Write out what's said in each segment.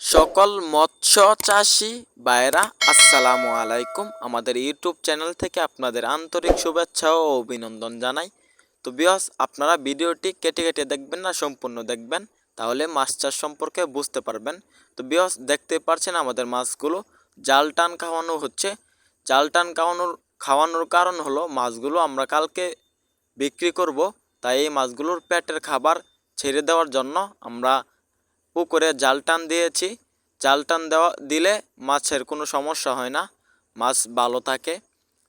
সকল মৎস্য চাষি ভাইরা আসসালামু আলাইকুম। আমাদের ইউটিউব চ্যানেল থেকে আপনাদের আন্তরিক শুভেচ্ছা ও অভিনন্দন জানাই। তো বিয়স আপনারা ভিডিওটি কেটে কেটে দেখবেন না, সম্পূর্ণ দেখবেন, তাহলে মাছ চাষ সম্পর্কে বুঝতে পারবেন। তো বিয়স দেখতে পারছেন আমাদের মাছগুলো, জাল টান খাওয়ানো হচ্ছে। জাল টান খাওয়ানোর খাওয়ানোর কারণ হলো মাছগুলো আমরা কালকে বিক্রি করব, তাই এই মাছগুলোর পেটের খাবার ছেড়ে দেওয়ার জন্য আমরা পুকুরে জাল টান দিয়েছি। জাল টান দেওয়া, দিলে মাছের কোনো সমস্যা হয় না। মাছ ভালো থাকে।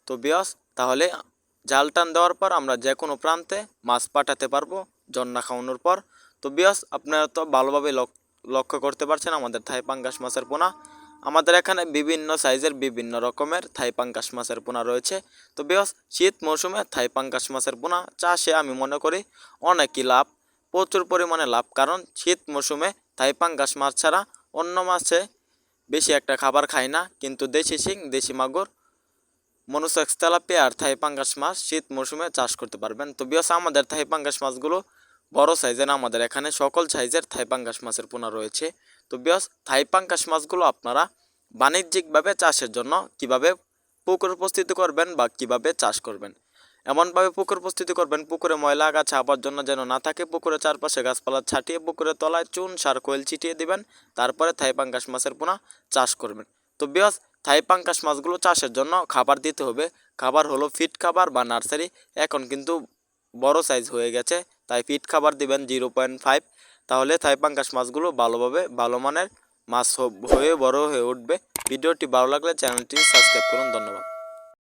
তো বিয়স, তাহলে জাল টান দেওয়ার পর আমরা যে কোনো প্রান্তে মাছ পাঠাতে পারব জন্না খাওয়ানোর পর। তো বিয়স, আপনারা তো ভালোভাবে লক- লক্ষ্য করতে পারছেন আমাদের থাই পাঙ্গাস মাছের পোনা। আমাদের এখানে বিভিন্ন সাইজের বিভিন্ন রকমের থাই পাঙ্গাস মাছের পোনা রয়েছে। তো বিয়স, শীত মৌসুমে থাই পাঙ্গাস মাছের পোনা চাষে আমি মনে করি অনেকই লাভ, প্রচুর পরিমাণে লাভ। কারণ শীত মৌসুমে থাই পাঙ্গাস মাছ ছাড়া অন্য মাছে বেশি একটা খাবার খায় না। কিন্তু দেশি শিং, দেশি মাগুর, মনুসেক্স তেলাপিয়া আর থাই পাঙ্গাস মাছ শীত মৌসুমে চাষ করতে পারবেন। তো বিয়স, আমাদের থাই পাঙ্গাস মাছগুলো বড় সাইজের, আমাদের এখানে সকল সাইজের থাই পাঙ্গাস মাছের পোনা রয়েছে। তো বিয়স, থাই পাঙ্গাস মাছগুলো আপনারা বাণিজ্যিকভাবে চাষের জন্য কীভাবে পুকুর প্রস্তুতি করবেন বা কীভাবে চাষ করবেন? এমনভাবে পুকুর প্রস্তুতি করবেন, পুকুরে ময়লা আগাছা আবর্জনা যেন না থাকে, পুকুরের চারপাশে গাছপালা ছাটিয়ে পুকুরের তলায় চুন, সার, কোয়েল ছিটিয়ে দিবেন, তারপরে থাই পাঙ্গাস মাছের পোনা চাষ করবেন। তো বিয়স, থাই পাঙ্গাস মাছগুলো চাষের জন্য খাবার দিতে হবে। খাবার হলো ফিট খাবার বা নার্সারি, এখন কিন্তু বড় সাইজ হয়ে গেছে, তাই ফিট খাবার দিবেন জিরো পয়েন্ট ফাইভ। তাহলে থাই পাঙ্গাস মাছগুলো ভালোভাবে, ভালো মানের মাছ হয়ে বড় হয়ে উঠবে। ভিডিওটি ভালো লাগলে চ্যানেলটি সাবস্ক্রাইব করুন, ধন্যবাদ।